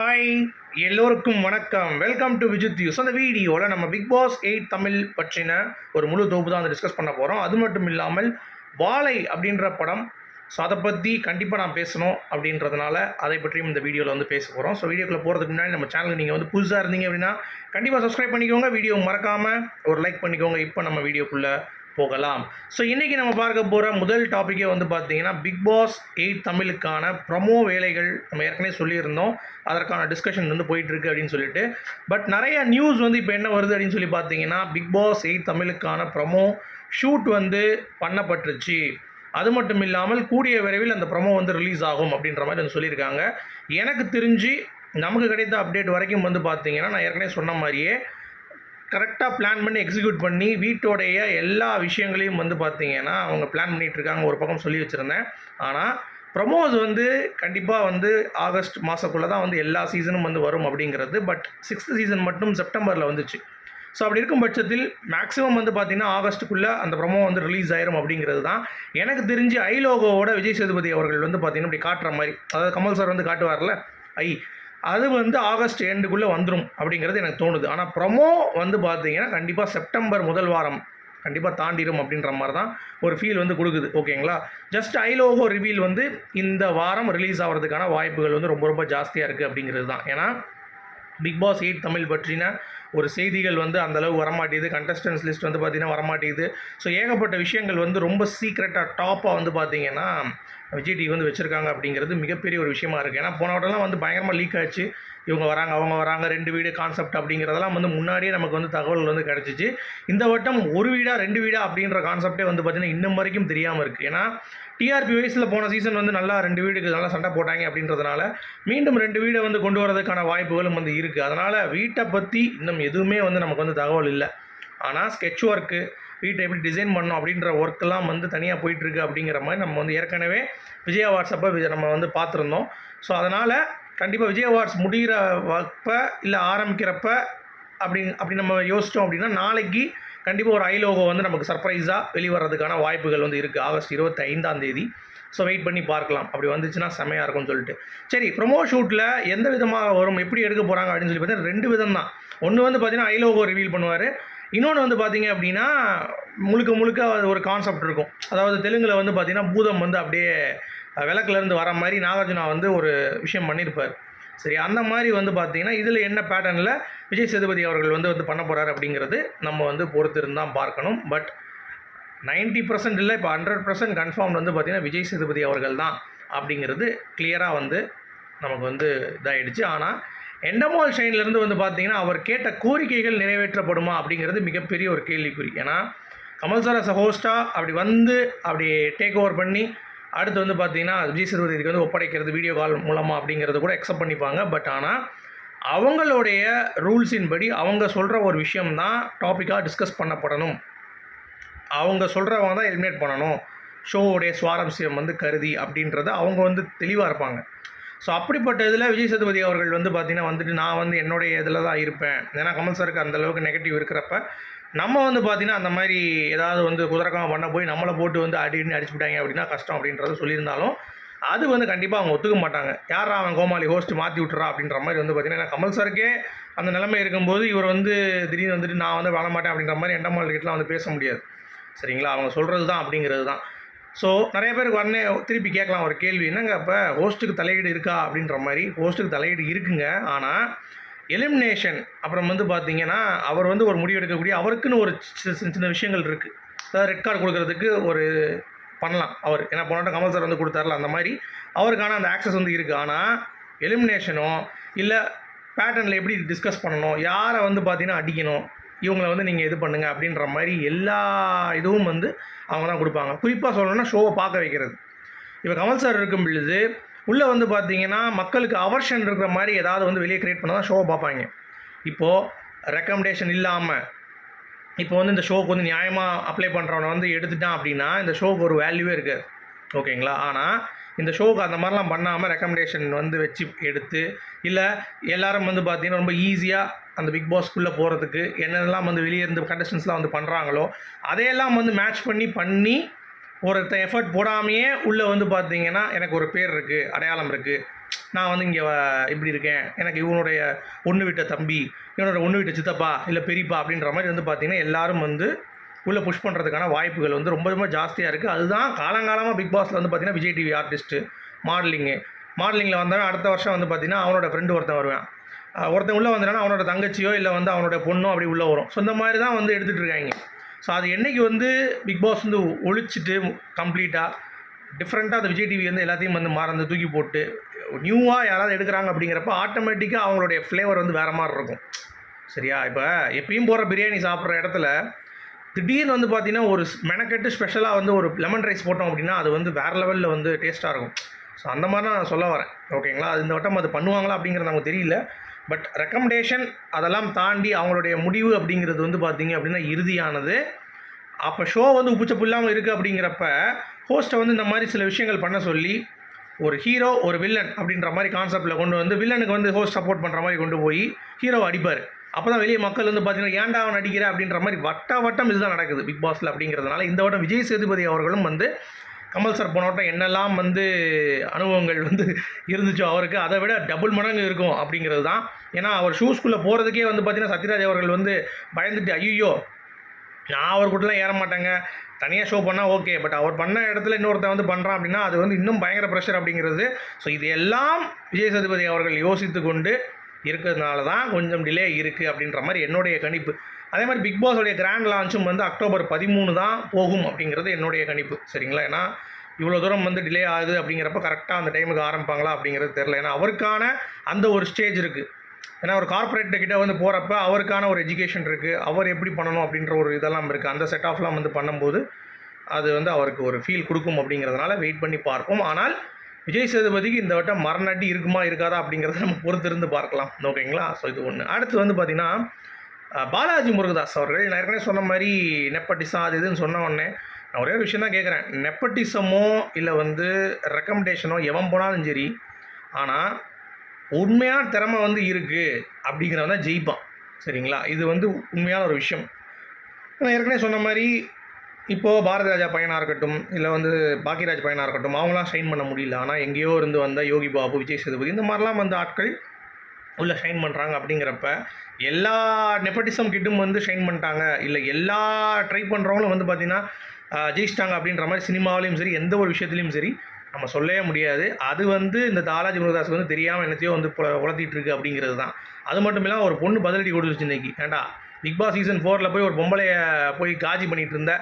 Hi எல்லோருக்கும் வணக்கம். Welcome to Vijith use அந்த வீடியோவில் நம்ம பிக் பாஸ் எயிட் தமிழ் பற்றின ஒரு முழு தொகுப்பு தான் வந்து டிஸ்கஸ் பண்ண போகிறோம் அது மட்டும் இல்லாமல் வாழை அப்படின்ற படம். ஸோ அதை பற்றி கண்டிப்பாக நான் பேசணும் அப்படின்றதுனால அதை பற்றியும் இந்த வீடியோவில் வந்து பேச போகிறோம் ஸோ வீடியோக்குள்ளே போகிறதுக்கு முன்னாடி நம்ம சேனலுக்கு நீங்கள் வந்து புதுசாக இருந்தீங்க அப்படின்னா கண்டிப்பாக சப்ஸ்கிரைப் பண்ணிக்கோங்க. வீடியோ மறக்காமல் ஒரு லைக் பண்ணிக்கோங்க. இப்போ நம்ம வீடியோக்குள்ளே போகலாம். ஸோ இன்றைக்கி நம்ம பார்க்க போகிற முதல் டாப்பிக்கே வந்து பார்த்தீங்கன்னா பிக் பாஸ் எயிட் தமிழுக்கான ப்ரமோ வேலைகள் நம்ம ஏற்கனவே சொல்லியிருந்தோம். அதற்கான டிஸ்கஷன் வந்து போயிட்டுருக்கு அப்படின்னு சொல்லிட்டு. பட் நிறைய நியூஸ் வந்து இப்போ என்ன வருது அப்படின்னு சொல்லி பார்த்தீங்கன்னா பிக் பாஸ் எயிட் தமிழுக்கான ப்ரமோ ஷூட் வந்து பண்ணப்பட்டுருச்சு. அது மட்டும் இல்லாமல் கூடிய விரைவில் அந்த ப்ரமோ வந்து ரிலீஸ் ஆகும் அப்படின்ற மாதிரி வந்து சொல்லியிருக்காங்க. எனக்கு தெரிஞ்சு நமக்கு கிடைத்த அப்டேட் வரைக்கும் வந்து பார்த்தீங்கன்னா நான் ஏற்கனவே சொன்ன மாதிரியே கரெக்டாக பிளான் பண்ணி எக்ஸிக்யூட் பண்ணி வீட்டோடைய எல்லா விஷயங்களையும் வந்து பார்த்தீங்கன்னா அவங்க பிளான் பண்ணிகிட்டு இருக்காங்க ஒரு பக்கம் சொல்லி வச்சுருந்தேன். ஆனால் ப்ரமோஸ் வந்து கண்டிப்பாக வந்து ஆகஸ்ட் மாதக்குள்ளே தான் வந்து எல்லா சீசனும் வந்து வரும் அப்படிங்கிறது. பட் சிக்ஸ்த் சீசன் மட்டும் செப்டம்பரில் வந்துச்சு. ஸோ அப்படி இருக்கும் பட்சத்தில் மேக்ஸிமம் வந்து பார்த்திங்கன்னா ஆகஸ்ட்டுக்குள்ளே அந்த ப்ரமோ வந்து ரிலீஸ் ஆயிரும் அப்படிங்கிறது தான் எனக்கு தெரிஞ்சு ஐ லோகோவோட விஜய் சேதுபதி அவர்கள் வந்து பார்த்திங்கன்னா இப்படி காட்டுற மாதிரி. அதாவது கமல் சார் வந்து காட்டுவார்ல ஐ அது வந்து ஆகஸ்ட் எண்டுக்குள்ளே வந்துடும் அப்படிங்கிறது எனக்கு தோணுது. ஆனால் ப்ரொமோ வந்து பார்த்தீங்கன்னா கண்டிப்பாக செப்டம்பர் முதல் வாரம் கண்டிப்பாக தாண்டிடும் அப்படின்ற மாதிரி தான் ஒரு ஃபீல் வந்து கொடுக்குது. ஓகேங்களா ஜஸ்ட் ஐலோகோ ரிவீல் வந்து இந்த வாரம் ரிலீஸ் ஆகிறதுக்கான வாய்ப்புகள் வந்து ரொம்ப ரொம்ப ஜாஸ்தியாக இருக்குது அப்படிங்கிறது தான் ஏன்னா பிக் பாஸ் எயிட் தமிழ் பற்றின ஒரு செய்திகள் வந்து அந்தளவு வரமாட்டேது கண்டஸ்டன்ஸ் லிஸ்ட் வந்து பார்த்திங்கன்னா வரமாட்டேங்குது. ஸோ ஏகப்பட்ட விஷயங்கள் வந்து ரொம்ப சீக்ரெட்டாக டாப்பாக வந்து பார்த்திங்கன்னா விஜய் டிவி வந்து வச்சுருக்காங்க அப்படிங்கிறது மிகப்பெரிய ஒரு விஷயமா இருக்குது ஏன்னா போன வட்டம்லாம் வந்து பயங்கரமாக லீக் ஆச்சு. இவங்க வராங்க அவங்க வராங்க ரெண்டு வீடு கான்செப்ட் அப்படிங்கிறதெல்லாம் வந்து முன்னாடியே நமக்கு வந்து தகவல் வந்து கிடச்சிச்சு. இந்த வட்டம் ஒரு வீடா ரெண்டு வீடா அப்படின்ற கான்செப்டே வந்து பார்த்திங்கன்னா இன்னும் வரைக்கும் தெரியாமல் இருக்குது ஏன்னா டிஆர்பி வயசில் போன சீசன் வந்து நல்லா ரெண்டு வீடுக்கு நல்லா சண்டை போட்டாங்க அப்படின்றதுனால மீண்டும் ரெண்டு வீடை வந்து கொண்டு வரதுக்கான வாய்ப்புகளும் வந்து இருக்குது அதனால் வீட்டை பற்றி இன்னும் எதுவுமே வந்து நமக்கு வந்து தகவல் இல்லை. ஆனால் ஸ்கெட்ச் ஒர்க்கு வீட்டை எப்படி டிசைன் பண்ணோம் அப்படின்ற ஒர்க்கெல்லாம் வந்து தனியாக போயிட்டுருக்கு அப்படிங்கிற மாதிரி நம்ம வந்து ஏற்கனவே விஜய் வாட்ஸ்அப்பை நம்ம வந்து பார்த்துருந்தோம். ஸோ அதனால் கண்டிப்பாக விஜய் அவார்ட்ஸ் முடிகிற வப்ப இல்லை ஆரம்பிக்கிறப்ப அப்படி அப்படி நம்ம யோசித்தோம் அப்படின்னா நாளைக்கு கண்டிப்பாக ஒரு ஐ லோகோ வந்து நமக்கு சர்ப்ரைஸாக வெளிவரதுக்கான வாய்ப்புகள் வந்து இருக்குது ஆகஸ்ட் இருபத்தி ஐந்தாம் தேதி. ஸோ வெயிட் பண்ணி பார்க்கலாம். அப்படி வந்துச்சுன்னா செமையாக இருக்கும்னு சொல்லிட்டு. சரி ப்ரொமோ ஷூட்டில் எந்த விதமாக வரும் எப்படி எடுக்க போகிறாங்க அப்படின்னு சொல்லி பார்த்தீங்கன்னா ரெண்டு விதம் தான். ஒன்று வந்து பார்த்தீங்கன்னா ஐ லோகோ ரிவீல் பண்ணுவார். இன்னொன்று வந்து பார்த்தீங்க அப்படின்னா முழுக்க முழுக்க ஒரு கான்செப்ட் இருக்கும். அதாவது தெலுங்கில் வந்து பார்த்தீங்கன்னா பூதம் வந்து அப்படியே விளக்குலேருந்து வர மாதிரி நாகார்ஜுனா வந்து ஒரு விஷயம் பண்ணியிருப்பார். சரி அந்த மாதிரி வந்து பார்த்தீங்கன்னா இதில் என்ன பேட்டர்னில் விஜய் சேதுபதி அவர்கள் வந்து வந்து பண்ண போகிறார் அப்படிங்கிறது நம்ம வந்து பொறுத்திருந்து தான் பார்க்கணும். பட் நைன்ட்டி பர்சன்ட் இல்லை இப்போ ஹண்ட்ரட் பர்சன்ட் கன்ஃபார்ம் வந்து பார்த்திங்கன்னா விஜய் சேதுபதி அவர்கள் தான் அப்படிங்கிறது கிளியராக வந்து நமக்கு வந்து இதாகிடுச்சு ஆனால் எண்டமால் ஷைன்லேருந்து வந்து பார்த்திங்கன்னா அவர் கேட்ட கோரிக்கைகள் நிறைவேற்றப்படுமா அப்படிங்கிறது மிகப்பெரிய ஒரு கேள்விக்குறி. ஏன்னா கமல் சார் அஸ் ஹோஸ்ட்டாக அப்படி வந்து அப்படி டேக் ஓவர் பண்ணி அடுத்து வந்து பார்த்தீங்கன்னா விஜய் சேதுபதிக்கு வந்து ஒப்படைக்கிறது வீடியோ கால் மூலமாக அப்படிங்கிறத கூட அக்செப்ட் பண்ணிப்பாங்க. பட் ஆனால் அவங்களுடைய ரூல்ஸின் படி அவங்க சொல்கிற ஒரு விஷயம் தான் டாப்பிக்காக டிஸ்கஸ் பண்ணப்படணும். அவங்க சொல்கிறவங்க தான் எலிமினேட் பண்ணணும். ஷோவுடைய சுவாரஸ்யம் வந்து கருதி அப்படின்றத அவங்க வந்து தெளிவாக இருப்பாங்க. ஸோ அப்படிப்பட்ட இதில் விஜய் சேதுபதி அவர்கள் வந்து பார்த்திங்கன்னா வந்துட்டு நான் வந்து என்னுடைய இதில் தான் இருப்பேன். ஏன்னா கமல் சாருக்கு அந்தளவுக்கு நெகட்டிவ் இருக்கிறப்ப நம்ம வந்து பார்த்திங்கன்னா அந்த மாதிரி ஏதாவது வந்து குதிரக்காம பண்ண போய் நம்மளை போட்டு வந்து அடின்னு அடிச்சு விட்டாங்க அப்படின்னா கஷ்டம் அப்படின்றத சொல்லியிருந்தாலும் அது வந்து கண்டிப்பாக அவங்க ஒத்துக்க மாட்டாங்க. யாரா அவன் கோமாளி ஹோஸ்ட் மாற்றி விட்டுறா அப்படின்ற மாதிரி வந்து பார்த்திங்கன்னா கமல் சாருக்கே அந்த நிலைமை இருக்கும்போது இவர் வந்து திடீர்னு வந்துட்டு நான் வந்து வாழ மாட்டேன் அப்படின்ற மாதிரி எண்டமால் கிட்டலாம் வந்து பேச முடியாது. சரிங்களா? அவங்க சொல்கிறது தான் அப்படிங்கிறது தான். ஸோ நிறைய பேருக்கு உடனே திருப்பி கேட்கலாம் ஒரு கேள்வி என்னங்க இப்போ ஹோஸ்ட்டுக்கு தலையீடு இருக்கா? அப்படின்ற மாதிரி. ஹோஸ்ட்டுக்கு தலையீடு இருக்குங்க. ஆனால் எலிமினேஷன் அப்புறம் வந்து பார்த்தீங்கன்னா அவர் வந்து ஒரு முடிவு எடுக்கக்கூடிய அவருக்குன்னு ஒரு சின்ன சின்ன விஷயங்கள் இருக்குது அதாவது ரெட் கார்டு கொடுக்கறதுக்கு ஒரு பண்ணலாம் அவர். ஏன்னா போனாட்டம் கமல் சார் வந்து கொடுத்தாரில்ல அந்த மாதிரி. அவருக்கான அந்த ஆக்சஸ் வந்து இருக்குது ஆனால் எலிமினேஷனோ இல்லை பேட்டர்னில் எப்படி டிஸ்கஸ் பண்ணணும் யாரை வந்து பார்த்தீங்கன்னா அடிக்கணும் இவங்களை வந்து நீங்கள் இது பண்ணுங்கள் அப்படின்ற மாதிரி எல்லா இதுவும் வந்து அவங்க தான் கொடுப்பாங்க. குறிப்பாக சொல்லணும்னா ஷோவை பார்க்க வைக்கிறது. இப்போ கமல் சார் இருக்கும் பொழுது உள்ளே வந்து பார்த்தீங்கன்னா மக்களுக்கு அவர்ஷன் இருக்கிற மாதிரி ஏதாவது வந்து வெளியே க்ரியேட் பண்ணால் தான் ஷோவை பார்ப்பாங்க. இப்போது ரெக்கமெண்டேஷன் இல்லாமல் இப்போ வந்து இந்த ஷோக்கு வந்து நியாயமாக அப்ளை பண்ணுறவனை வந்து எடுத்துட்டான் அப்படின்னா இந்த ஷோக்கு ஒரு வேல்யூவே இருக்காது. ஓகேங்களா ஆனால் இந்த ஷோக்கு அந்த மாதிரிலாம் பண்ணாமல் ரெக்கமெண்டேஷன் வந்து வச்சு எடுத்து இல்லை எல்லாரும் வந்து பார்த்திங்கன்னா ரொம்ப ஈஸியாக அந்த பிக் பாஸ்க்குள்ளே போகிறதுக்கு என்னெல்லாம் வந்து வெளியே இருந்து கண்டஸ்டன்ஸ்லாம் வந்து பண்ணுறாங்களோ அதையெல்லாம் வந்து மேட்ச் பண்ணி பண்ணி ஒருத்தன் எஃபர்ட் போடாமையே உள்ளே வந்து பார்த்தீங்கன்னா எனக்கு ஒரு பேர் இருக்குது அடையாளம் இருக்குது நான் வந்து இங்கே இப்படி இருக்கேன். எனக்கு இவனுடைய ஒன்று விட்ட தம்பி இவனோட ஒன்று விட்ட சித்தப்பா இல்லை பெரியப்பா அப்படின்ற மாதிரி வந்து பார்த்திங்கன்னா எல்லாரும் வந்து உள்ளே புஷ் பண்ணுறதுக்கான வாய்ப்புகள் வந்து ரொம்ப ரொம்ப ஜாஸ்தியாக இருக்குது அதுதான் காலங்காலமாக பிக் பாஸில் வந்து பார்த்திங்கன்னா விஜய் டிவி ஆர்டிஸ்ட்டு மாடலிங்கு மாடலிங்கில் வந்தவன் அடுத்த வருஷம் வந்து பார்த்திங்கன்னா அவனோட ஃப்ரெண்டு ஒருத்தன் வருவான். ஒருத்தன் உள்ளே வந்தானா அவனோட தங்கச்சியோ இல்லை வந்து அவனோட பொண்ணோ அப்படி உள்ளே வரும். ஸோ இந்த மாதிரி தான் வந்து எடுத்துகிட்டு இருக்காங்க. ஸோ அது என்னைக்கு வந்து பிக் பாஸ் வந்து ஒழிச்சிட்டு கம்ப்ளீட்டாக டிஃப்ரெண்ட்டாக அந்த விஜய் டிவி வந்து எல்லாத்தையும் வந்து மறந்து தூக்கி போட்டு நியூவாக யாராவது எடுக்கிறாங்க அப்படிங்கிறப்ப ஆட்டோமேட்டிக்காக அவங்களுடைய ஃப்ளேவர் வந்து வேறு மாதிரி இருக்கும். சரியா? இப்போ எப்பயும் போகிற பிரியாணி சாப்பிட்ற இடத்துல திடீர்னு வந்து பார்த்தீங்கன்னா ஒரு மெனக்கெட்டு ஸ்பெஷலாக வந்து ஒரு லெமன் ரைஸ் போட்டோம் அப்படின்னா அது வந்து வேறு லெவலில் வந்து டேஸ்ட்டாக இருக்கும். ஸோ அந்த மாதிரி தான் நான் சொல்ல வரேன். ஓகேங்களா அது இந்த வட்டம் அது பண்ணுவாங்களா அப்படிங்கிறது நமக்கு தெரியல. பட் ரெக்கமெண்டேஷன் அதெல்லாம் தாண்டி அவங்களுடைய முடிவு அப்படிங்கிறது வந்து பார்த்தீங்க அப்படின்னா இறுதியானது. அப்போ ஷோ வந்து உப்புச்சப்பு இல்லாமல் இருக்குது அப்படிங்கிறப்ப ஹோஸ்ட்டை வந்து இந்த மாதிரி சில விஷயங்கள் பண்ண சொல்லி ஒரு ஹீரோ ஒரு வில்லன் அப்படின்ற மாதிரி கான்செப்டில் கொண்டு வந்து வில்லனுக்கு வந்து ஹோஸ்ட் சப்போர்ட் பண்ணுற மாதிரி கொண்டு போய் ஹீரோ அடிப்பார். அப்போ தான் வெளியே மக்கள் வந்து பார்த்தீங்கன்னா ஏன்டா அவன் நடிக்கிற? அப்படின்ற மாதிரி வட்ட வட்டம் இதுதான் நடக்குது பிக் பாஸில் அப்படிங்கிறதுனால. இந்த வட்டம் விஜய் சேதுபதி அவர்களும் வந்து கமல் சார் போன வட்டம் என்னெல்லாம் வந்து அனுபவங்கள் வந்து இருந்துச்சோ அவருக்கு அதை விட டபுள் மடங்கு இருக்கும் அப்படிங்கிறது தான். ஏன்னா அவர் ஷூஸ்குள்ளே போகிறதுக்கே வந்து பார்த்தீங்கன்னா சத்யராஜ் அவர்கள் வந்து பயந்துட்டு ஐயோ நான் அவர் கூடலாம் ஏற மாட்டேங்க. தனியாக ஷோ பண்ணால் ஓகே பட் அவர் பண்ண இடத்துல இன்னொருத்தன் வந்து பண்ணுறான் அப்படின்னா அது வந்து இன்னும் பயங்கர ப்ரெஷர் அப்படிங்கிறது. ஸோ இது எல்லாம் விஜய் சேதுபதி அவர்கள் யோசித்து கொண்டு இருக்கிறதுனால தான் கொஞ்சம் டிலே இருக்குது அப்படின்ற மாதிரி என்னுடைய கணிப்பு. அதே மாதிரி பிக் பாஸோடைய கிராண்ட் லான்ச்சும் வந்து அக்டோபர் பதிமூணு தான் போகும் அப்படிங்கிறது என்னுடைய கணிப்பு. சரிங்களா? ஏன்னா இவ்வளோ தூரம் வந்து டிலே ஆகுது அப்படிங்கிறப்ப கரெக்டாக அந்த டைமுக்கு ஆரம்பிப்பாங்களா அப்படிங்கிறது தெரில ஏன்னா அவருக்கான அந்த ஒரு ஸ்டேஜ் இருக்குது ஏன்னா ஒரு கார்ப்பரேட் வந்து போகிறப்ப அவருக்கான ஒரு எஜுகேஷன் இருக்குது அவர் எப்படி பண்ணணும் அப்படின்ற ஒரு இதெல்லாம் இருக்குது அந்த செட் ஆஃப்லாம் வந்து பண்ணும்போது அது வந்து அவருக்கு ஒரு ஃபீல் கொடுக்கும் அப்படிங்கிறதுனால வெயிட் பண்ணி பார்ப்போம். ஆனால் விஜய் சேதுபதிக்கு இந்த வட்டம் மரணடி இருக்குமா இருக்காதா அப்படிங்கிறத நம்ம பொறுத்திருந்து பார்க்கலாம். ஓகேங்களா? ஸோ இது ஒன்று அடுத்து வந்து பார்த்திங்கன்னா பாலாஜி முருகதாஸ் அவர்கள் நான் ஏற்கனவே சொன்ன மாதிரி நெப்பட்டிசம் அது இதுன்னு சொன்ன உடனே நான் ஒரே ஒரு விஷயம் தான் கேட்குறேன் நெப்பட்டிசமோ இல்லை வந்து ரெக்கமெண்டேஷனோ எவன் போனாலும் சரி ஆனால் உண்மையான திறமை வந்து இருக்குது அப்படிங்கிறவன் தான் ஜெயிப்பான். சரிங்களா? இது வந்து உண்மையான ஒரு விஷயம். நான் ஏற்கனவே சொன்ன மாதிரி இப்போது பாரதி ராஜா பையனாக இருக்கட்டும் இல்லை வந்து பாக்கியராஜ் பையனாக இருக்கட்டும் அவங்களாம் ஷைன் பண்ண முடியல. ஆனால் எங்கேயோ இருந்து வந்த யோகி பாபு விஜய் சேதுபதி இந்த மாதிரிலாம் வந்த ஆட்கள் உள்ளே ஷைன் பண்ணுறாங்க அப்படிங்கிறப்ப எல்லா நெப்பட்டிசம் கிட்டும் வந்து ஷைன் பண்ணிட்டாங்க. இல்லை எல்லா ட்ரை பண்ணுறவங்களும் வந்து பார்த்திங்கன்னா ஜெயிச்சிட்டாங்க அப்படின்ற மாதிரி சினிமாவிலையும் சரி எந்த ஒரு விஷயத்துலையும் சரி நம்ம சொல்லவே முடியாது. அது வந்து இந்த தாலாஜி முருகதாஸ் வந்து தெரியாமல் என்னத்தையோ வந்து புல- இருக்கு அப்படிங்கிறது தான். அது மட்டும் இல்லாமல் ஒரு பொண்ணு பதிலடி கொடுத்துருச்சு இன்னைக்கு. ஏண்டா பிக் பாஸ் சீசன் ஃபோரில் போய் ஒரு பொம்பளைய போய் காஜி பண்ணிகிட்டு இருந்த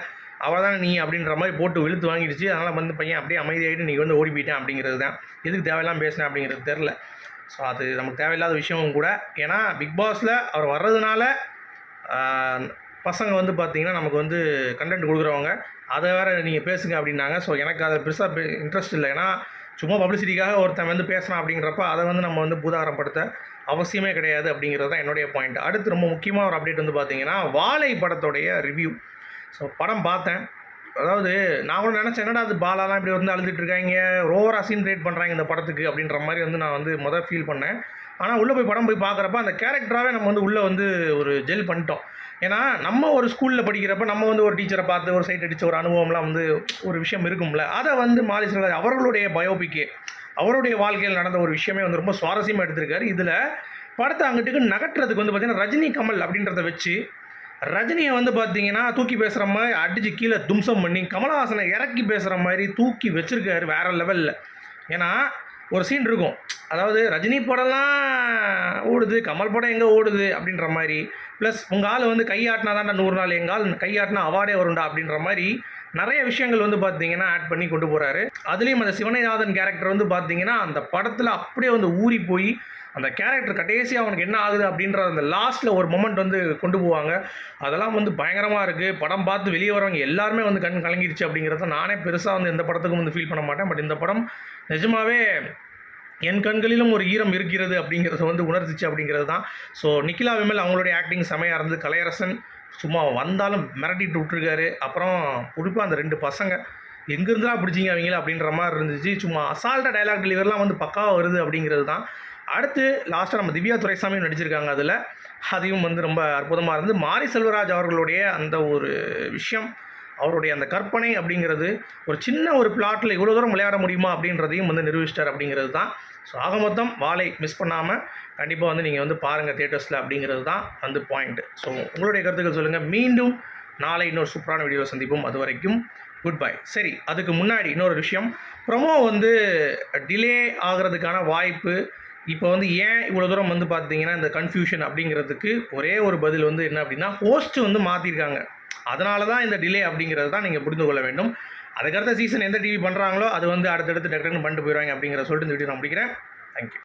அவள் தான் நீ அப்படின்ற மாதிரி போட்டு வெளுத்து வாங்கிடுச்சு. அதனால் வந்து பையன் அப்படியே அமைதியாகிட்டு நீ வந்து ஓடி போயிட்டேன் அப்படிங்கிறது தான். எதுக்கு தேவையில்லாம பேசினேன் அப்படிங்கிறது தெரில ஸோ அது நமக்கு தேவையில்லாத விஷயமும் கூட. ஏன்னா பிக் பாஸில் அவர் வர்றதுனால பசங்க வந்து பார்த்திங்கன்னா நமக்கு வந்து கண்டென்ட் கொடுக்குறவங்க. அதை வேறு நீங்கள் பேசுங்க அப்படின்னாங்க. ஸோ எனக்கு அதை பெருசாக இன்ட்ரெஸ்ட் இல்லை. ஏன்னா சும்மா பப்ளிசிட்டிக்காக ஒருத்தன் வந்து பேசுகிறான் அப்படிங்கிறப்ப அதை வந்து நம்ம வந்து பூதாகரப்படுத்த அவசியமே கிடையாது அப்படிங்கிறது தான் என்னுடைய பாயிண்ட் அடுத்து ரொம்ப முக்கியமாக ஒரு அப்டேட் வந்து பார்த்திங்கன்னா வாழை படத்தோடைய ரிவ்யூ ஸோ படம் பார்த்தேன். அதாவது நான் கூட நினச்சேன் என்னடா அது பாலாலாம் இப்படி வந்து அழுதுட்டு இருக்காங்க? ஓவரா சீன் கிரியேட் பண்ணுறாங்க இந்த படத்துக்கு அப்படின்ற மாதிரி வந்து நான் வந்து முதல் ஃபீல் பண்ணேன். ஆனால் உள்ளே போய் படம் போய் பார்க்குறப்ப அந்த கேரக்டராகவே நம்ம வந்து உள்ளே வந்து ஒரு ஜெல் பண்ணிட்டோம். ஏன்னா நம்ம ஒரு ஸ்கூலில் படிக்கிறப்ப நம்ம வந்து ஒரு டீச்சரை பார்த்து ஒரு சைட் அடித்த ஒரு அனுபவம்லாம் வந்து ஒரு விஷயம் இருக்கும்ல. அதை வந்து மாலி அவர்களுடைய பயோபிக்கு அவருடைய வாழ்க்கையில் நடந்த ஒரு விஷயமே வந்து ரொம்ப சுவாரஸ்யமாக எடுத்திருக்காரு. இதில் படத்தை அங்கிட்டுக்கு நகட்டுறதுக்கு வந்து பார்த்திங்கன்னா ரஜினி கமல் அப்படின்றத வச்சு ரஜினியை வந்து பார்த்தீங்கன்னா தூக்கி பேசுகிற மாதிரி அடித்து கீழே தும்சம் பண்ணி கமலஹாசனை இறக்கி பேசுகிற மாதிரி தூக்கி வச்சுருக்காரு வேற லெவலில். ஏன்னா ஒரு சீன் இருக்கும். அதாவது ரஜினி படம்லாம் ஓடுது கமல் படம் எங்கே ஓடுது அப்படின்ற மாதிரி. ப்ளஸ் உங்கள் ஆள் வந்து கையாட்டினா தான் நூறு நாள் எங்கள் ஆள் கையாட்டினா அவார்டே வரும்டா அப்படின்ற மாதிரி நிறைய விஷயங்கள் வந்து பார்த்தீங்கன்னா ஆட் பண்ணி கொண்டு போகிறாரு அதுலேயும் அந்த சிவனைநாதன் கேரக்டர் வந்து பார்த்தீங்கன்னா அந்த படத்தில் அப்படியே வந்து ஊறி போய் அந்த கேரக்டர் கடைசியாக அவனுக்கு என்ன ஆகுது அப்படின்ற அந்த லாஸ்ட்டில் ஒரு மொமெண்ட் வந்து கொண்டு போவாங்க. அதெல்லாம் வந்து பயங்கரமாக இருக்குது படம் பார்த்து வெளியே வரவங்க எல்லாருமே வந்து கண் கலங்கிருச்சு அப்படிங்கிறத நானே பெருசாக வந்து எந்த படத்துக்கும் வந்து ஃபீல் பண்ண மாட்டேன். பட் இந்த படம் நிஜமாகவே என் கண்களிலும் ஒரு ஈரம் இருக்கிறது அப்படிங்கிறத வந்து உணர்த்துச்சு அப்படிங்கிறது தான் ஸோ நிக்கிலா விமல் அவங்களுடைய ஆக்டிங் செமையாக இருந்தது. கலையரசன் சும்மா வந்தாலும் மிரட்டிட்டு விட்டுருக்காரு. அப்புறம் குறிப்பாக அந்த ரெண்டு பசங்க எங்கேருந்துடா பிடிச்சிங்க அவங்கள? அப்படின்ற மாதிரி இருந்துச்சு. சும்மா அசால்ட்டாக டைலாக் டெலிவரிலாம் வந்து பக்காவாக வருது அப்படிங்கிறது தான். அடுத்து லாஸ்ட்டாக நம்ம திவ்யா துரைசாமியும் நடிச்சிருக்காங்க அதில். அதையும் வந்து ரொம்ப அற்புதமாக இருந்து மாரி செல்வராஜ் அவர்களுடைய அந்த ஒரு விஷயம் அவருடைய அந்த கற்பனை அப்படிங்கிறது ஒரு சின்ன ஒரு பிளாட்டில் இவ்வளோ தூரம் விளையாட முடியுமா அப்படின்றதையும் வந்து நிரூபிச்சிட்டார் அப்படிங்கிறது தான். ஸோ ஆக மொத்தம் வாழை மிஸ் பண்ணாமல் கண்டிப்பாக வந்து நீங்கள் வந்து பாருங்கள் தேட்டர்ஸில் அப்படிங்கிறது தான் வந்து பாயிண்ட் ஸோ உங்களுடைய கருத்துக்கள் சொல்லுங்கள் மீண்டும் நாளை இன்னொரு சூப்பரான வீடியோ சந்திப்போம். அது வரைக்கும் குட் பை சரி அதுக்கு முன்னாடி இன்னொரு விஷயம். ப்ரொமோ வந்து டிலே ஆகிறதுக்கான வாய்ப்பு இப்போ வந்து ஏன் இவ்வளோ தூரம் வந்து பார்த்தீங்கன்னா இந்த கன்ஃபியூஷன் அப்படிங்கிறதுக்கு ஒரே ஒரு பதில் வந்து என்ன அப்படின்னா ஹோஸ்ட் வந்து மாற்றிருக்காங்க அதனால தான் இந்த டிலே அப்படிங்கிறது தான் நீங்கள் புரிந்து கொள்ள வேண்டும். அதுக்கடுத்த சீசன் எந்த டிவி பண்ணுறாங்களோ அது வந்து அடுத்தடுத்து டக்குன்னு பண்ணிட்டு போயிடுவாங்க அப்படிங்கிற சொல்லிட்டு இந்த வீடியோ நான் முடிக்கிறேன். தேங்க்யூ